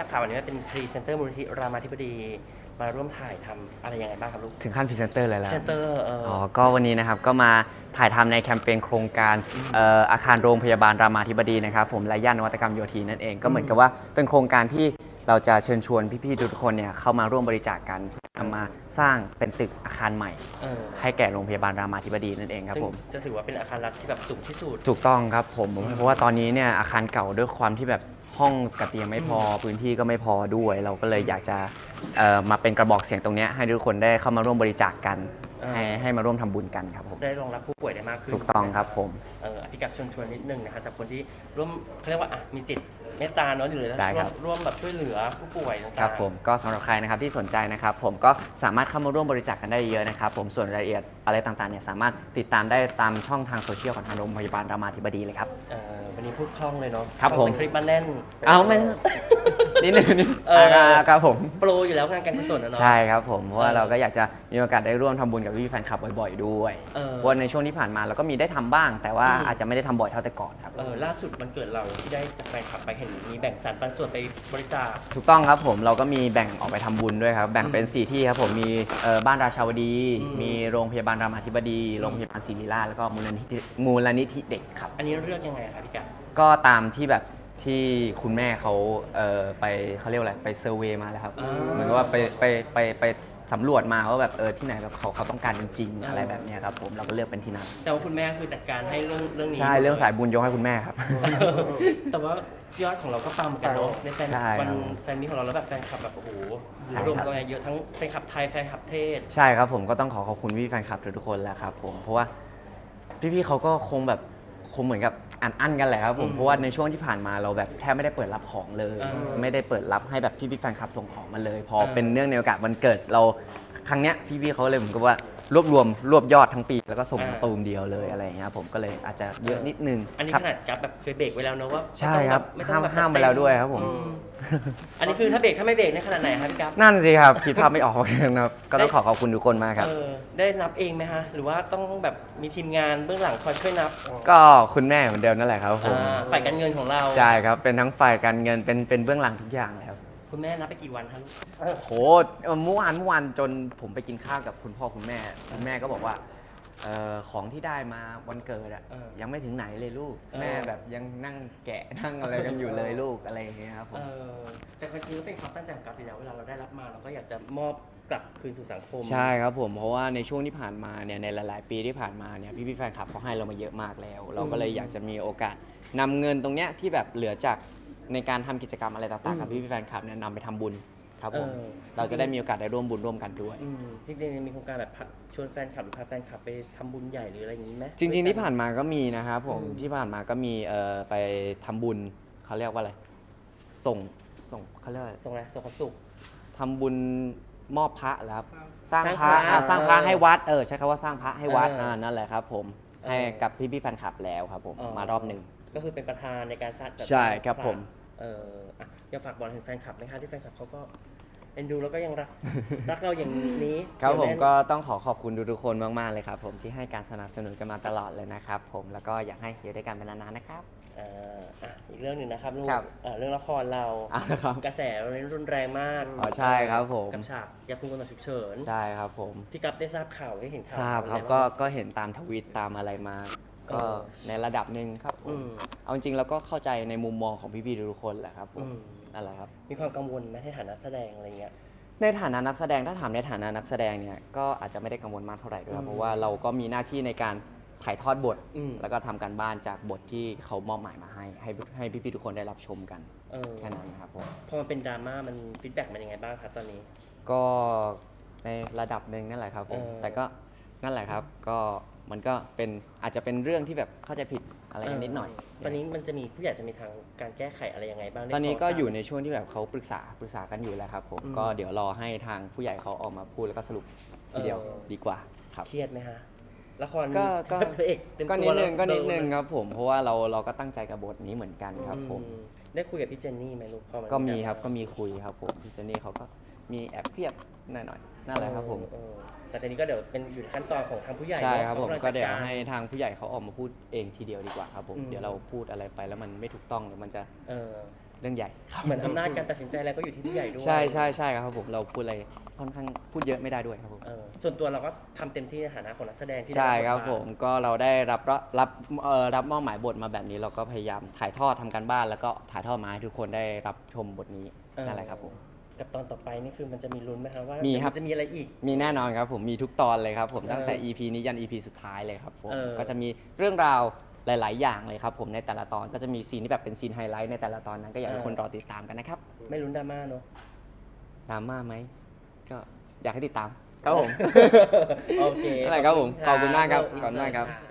กับข่าววันนี้เป็นพรีเซนเตอร์มูลนิธิรามาธิบดีมาร่วมถ่ายทำอะไรยังไงบ้างครับลูกถึงขั้นพรีเซนเตอร์เลยพแล้รีวเซนเตอร์เอออ๋อ ก็วันนี้นะครับก็มาถ่ายทำในแคมเปญโครงการเอ่ออาคารโรงพยาบาลรามาธิบดีนะครับผมและย่านนวัตกรรมโยธีนั่นเองก็เหมือนกับว่าเป็นโครงการที่เราจะเชิญชวนพี่ๆทุกคนเนี่ยเข้ามาร่วมบริจาคกันนำมาสร้างเป็นตึกอาคารใหม่ เออให้แก่โรงพยาบาลรามาธิบดีนั่นเองครับซึ่งผม จะถือว่าเป็นอาคารรัฐที่แบบสูงที่สุด ถูกต้องครับผม เพราะว่าตอนนี้เนี่ยอาคารเก่าด้วยความที่แบบ ห้องกับเตียงไม่พอพื้นที่ก็ไม่พอด้วย เราก็เลยอยากจะเอ่อมาเป็นกระบอกเสียงตรงเนี้ยให้ทุกคนได้เข้ามาร่วมบริจาคกัน อ่า ให้ให้มาร่วมทำบุญกันครับผมได้รองรับผู้ป่วยได้มากขึ้นถูกต้องครับผม เอออภิกับชวนชวนนิดนึงนะคะสำหรับคนที่ร่วมเขาเรียกว่าอะมีจิต เมตตาเนอะหรือได้ร่ควรัมบ ร่วมแบบช่วยเหลือผู้ป่วยต่างๆ ครับผมก็สำหรับใครนะครับที่สนใจนะครับ ผมก็สามารถเข้ามาร่วมบริจาคกันได้เยอะนะครับผมส่วนรายละเอียดอะไรต่างๆเนี่ยสามารถติดตามได้ตามช่องทางโซเชียลของทางโรงพยาบาลรามาธิบดีเลยครับ เออวันนี้พูดคล่องเลยเนาะครับฟังผม สคริปต์มาแน่นเอาไม่ นิดนึงนิดเอออ่าครับผมโปรอยู่แล้วงานการกุศลนะเนาะ ใช่ครับผมเพราะว่าเออเราก็อยากจะมีโอกาสได้ร่วมทำบุญกับพี่แฟนคลับบ่อยๆด้วยเออเพราะว่าในช่วงที่ผ่านมาเราก็มีได้ทำบ้าง แต่ว่าอืม อาจจะไม่ได้ทำบ่อยเท่าแต่ก่อนครับ เออล่าสุดมันเกิดเราที่ได้จากแฟนคลับไปเห็นมีแบ่งสรรปันส่วนไปบริจาค ถูกต้องครับผมเราก็มีแบ่งออกไปทำบุญด้วยครับ แบ่งเป็น 4 ที่ครับผมมีเอ่อบ้านราชาวดี อืม มีโรงพยาบาลรามาธิบดี โรงพยาบาลศิริราชแล้วก็มูลนิธิมูลนิธิเด็กครับ อันนี้เลือกยังไงคะพี่กัด ก็ตามที่แบบ ที่คุณแม่เขาเอ่อไปเขาเรียกว่าอะไรไปเซอร์เวย์มาแล้วครับอ่า เหมือนกับว่าไปไปไปไปสำรวจมาว่าแบบเออที่ไหนแบบเขาเขาต้องการจริงๆอ่าอะไรแบบเนี้ยครับผมเราก็เลือกเป็นที่นั่นแต่ว่าคุณแม่คือจัดการให้เรื่องเรื่องนี้ใช่เรื่องสายบุญยกให้คุณแม่ครับ แต่ว่ายอดของเราก็ปังเหมือนกันเนาะในแฟนใช่วันครับแฟนมีของเราแล้วแบบแฟนคลับแบบโอ้โหใช่ครับ รวมกันมาเยอะทั้งแฟนคลับไทยแฟนคลับเทศ ใช่ครับผมก็ต้องขอขอบคุณพี่แฟนคลับทุกๆคนแหละครับผมเพราะว่าพี่ๆเขาก็คงแบบ คงเหมือนกับอันอั้นกันแหละครับผมอืมเพราะว่าในช่วงที่ผ่านมาเราแบบแทบไม่ได้เปิดรับของเลย อ่าไม่ได้เปิดรับให้แบบพี่ๆแฟนคลับส่งของมาเลย พออ่าเป็นเนื่องในโอกาสวันเกิดเรา ครั้งเนี้ยพี่ๆเขาเลยเหมือนกับว่ารวบรวมรวบยอดทั้งปี แล้วก็ส่งมาตูมเดียวเลยอะไรอย่างเงี้ยผมก็เลยอาจจะเยอะนิดนึงอันนี้ครับขนาดกับแบบเคยเบรกไว้แล้วเนอะว่าใช่ครับไม่ต้องแบบห้ามไม่ต้องแบบห้ามไปแล้วด้วยครับผม อือันนี้คือถ้าเบรกถ้าไม่เบรกในขนาดไหนครับพี่กัฟนั่นสิครับคิดภาพไม่ออกนะครับก็ต้องขอขอบคุณทุกคนมากครับ เออได้นับเองไหมฮะ หรือว่าต้องแบบมีทีมงานเบื้องหลังคอยช่วยนับก็คุณแม่เหมือนเดิมนั่นแหละครับผม อ่าฝ่ายการเงินของเรา ใช่ครับ เป็นทั้งฝ่ายการเงินเป็นเป็นเบื้องหลังทุกอย่างเลย ครับคุณแม่นับไปกี่วันครับโหเอ่อเมื่อวานเมื่อวานจนผมไปกินข้าวกับคุณพ่อคุณแม่ คุณแม่ก็บอกว่าเอ่อของที่ได้มาวันเกิดอะเออยังไม่ถึงไหนเลยลูก เออ แม่แบบยังนั่งแกะนั่งอะไรกันอยู่เลยลูกอะไรอย่างเงี้ยครับผเอม อแต่จริงๆก็เป็นความตั้งใจของกับอยู่แล้วเวลาเราได้รับมาเราก็อยากจะมอบกลับคืนสู่สังคม ใช่ครับผมเพราะว่าในช่วงที่ผ่านมาเนี่ยในหลายๆ ปีที่ผ่านมาเนี่ยพี่พี่ๆแฟนคลับเขาให้เรามาเยอะมากแล้ว เราก็เลยอยากจะมีโอกาสนำเงินตรงเนี้ยที่แบบเหลือจาก ในการทำกิจกรรมอะไรต่างๆกับพี่พี่ๆแฟนคลับเนี่ยนำไปทำบุญครับผมเออ เราจะได้มีโอกาสได้ร่วมบุญร่วมกันด้วย อืมจริงๆมีโครงการแบบพาชวนแฟนคลับหรือพาแฟนคลับไปทำบุญใหญ่หรืออะไรอย่างนี้ไหม จริงๆที่ผ่านมาก็มีนะครับผมอืม ที่ผ่านมาก็มีเอ่อไปทำบุญเขาเรียกว่าอะไรส่งส่งเขาเรียกว่าอะไรส่งอะไรส่งความสุข ทำบุญมอบพระเหรอครับสร้างสร้างพระพระอ่าสร้างพระเออให้วัดเออใช้คำว่าสร้างพระให้วัดเอออ่อ่านั่นแหละครับ ผมเออให้กับพี่พี่ๆแฟนคลับแล้วครับผมอ๋อมารอบหนึ่งก็คือเป็นประธานในการสร้างจัดใช่สางครับพะผม เอออะอยากฝากบอลถึงแฟนคลับไหมคะที่แฟนคลับเขาก็เอ็นดูแล้วก็ยังรัก รักเราอย่างนี้ครับผมเดี๋ยวแน่นก็ต้องขอขอบคุณทุกๆคนมากๆเลยครับ ผมที่ให้การสนับสนุนกันมาตลอดเลยนะครับผมแล้วก็อยากให้อยู่ด้วยกันเป็นนานๆนะครับอ่าอะอีกเรื่องหนึ่งนะครับลูกครับอ่าเรื่องละครเราอ่าครับกระแสเรานี้รุนแรงมากอ๋อใช่ครับผม กับฉากยาคุมกำลังฉุกเฉินใช่ครับผมพี่กัปได้ทราบข่าวได้เห็นข่าวทราบครับอะไก็ก็เห็นตามทวิตตามอะไรมา ก็เออในระดับหนึ่งครับผอืมมเอาจริงๆแล้วก็เข้าใจในมุมมองของพี่ๆทุกคนแหละครับผอืมมนั่นแหละครับ มีความกังวลไหมในฐานะแสดงอะไรเงี้ย ในฐานะนักแสดงถ้าถามในฐานะนักแสดงเนี่ยก็อาจจะไม่ได้กังวลมากเท่าไหร่ด้วยครัอืมบเพราะว่าเราก็มีหน้าที่ในการถ่ายทอดบท อืม แล้วก็ทำการบ้านจากบทที่เขามอบหมายมาให้ ให้ให้พี่ๆทุกคนได้รับชมกันเออแค่นั้นนะครับผมพอมันเป็นดราม่ามันฟีดแบ็กมันยังไงบ้างครับตอนนี้ ก็ในระดับหนึ่งนั่นแหละครับผมเออ แต่ก็นั่นแหละครับก็ มันก็เป็นอาจจะเป็นเรื่องที่แบบเข้าใจผิดอะไรกันนิดหน่อย ตอนนี้มันจะมีผู้ใหญ่จะมีทางการแก้ไขอะไรยังไงบ้างได้ตอนนี้พก็ทราบอยู่ในช่วงที่แบบเขาปรึกษาปรึกษากันอยู่แล้วครับผมอืมก็เดี๋ยวรอให้ทางผู้ใหญ่เขาออกมาพูดแล้วก็สรุปทีเดียวเออดีกว่าครับเครียดไหมฮะละครก็ก็พระเอกเต็มก็ตันิวดนึงแล้วก็นิดนึงโเลยครับผมเพราะว่าเราเราก็ตั้งใจกับบทนี้เหมือนกันครับผมอืได้คุยกับพี่เจนนี่ไหมลูกพอนก็มีครับดาาก็มีคุยครับผมพี่เจนนี่เขาก็มีแอบเครียดหน่อยๆนั่นแหละครับผมเออ แต่ตอนนี้ก็เดี๋ยวเป็นอยู่ในขั้นตอนของทางผู้ใหญ่ใช่เนอะครับผมขากำลังก็เดี๋ยวจัารให้ทางผู้ใหญ่เขาออกมาพูดเองทีเดียวดีกว่าครับผมอืมเดี๋ยวเราพูดอะไรไปแล้วมันไม่ถูกต้องเดี๋ยวมันจะเออเรื่องใหญ่เหมือนอำนาจการตัดสินใจอะไรก็อยู่ที่ผู้ใหญ่ด้วยใช่ใช่ใช่ครับผมเราพูดอะไรค่อนข้างพูดเยอะไม่ได้ด้วยครับผมเออส่วนตัวเราก็ทำเต็มที่ในฐานะของนักแสดงที่ได้ใช่ครับทผมก็เราได้รับรับรับเอ่อรับมอบหมายบทมาแบบนี้ เราก็พยายามถ่ายทอดทำการบ้าน แล้วก็ถ่ายทอดมาให้ทุกคนได้รับชมบทนี้เออนั่นแหละครับผม กับตอนต่อไปนี่คือมันจะมีลุ้นไหมครับว่ามีครับ นจะมีอะไรอีก มีแน่นอนครับผมมีทุกตอนเลยครับผมตั้งแต่เออ EP นี้ยัน EP สุดท้ายเลยครับผมเออ ก็จะมีเรื่องราวหลาย ๆ อย่างเลยครับผมในแต่ละตอนก็จะมีซีนที่แบบเป็นซีนไฮไลท์ในแต่ละตอนนั้นก็อยากให้คนรอติดตามกันนะครับไม่ลุ้นดราม่าเนอะดราม่าไหมก็อยากให้ติดตามครับผม โอเคอะไรครับผมขอบคุณมากครับขอบคุณมากครับะ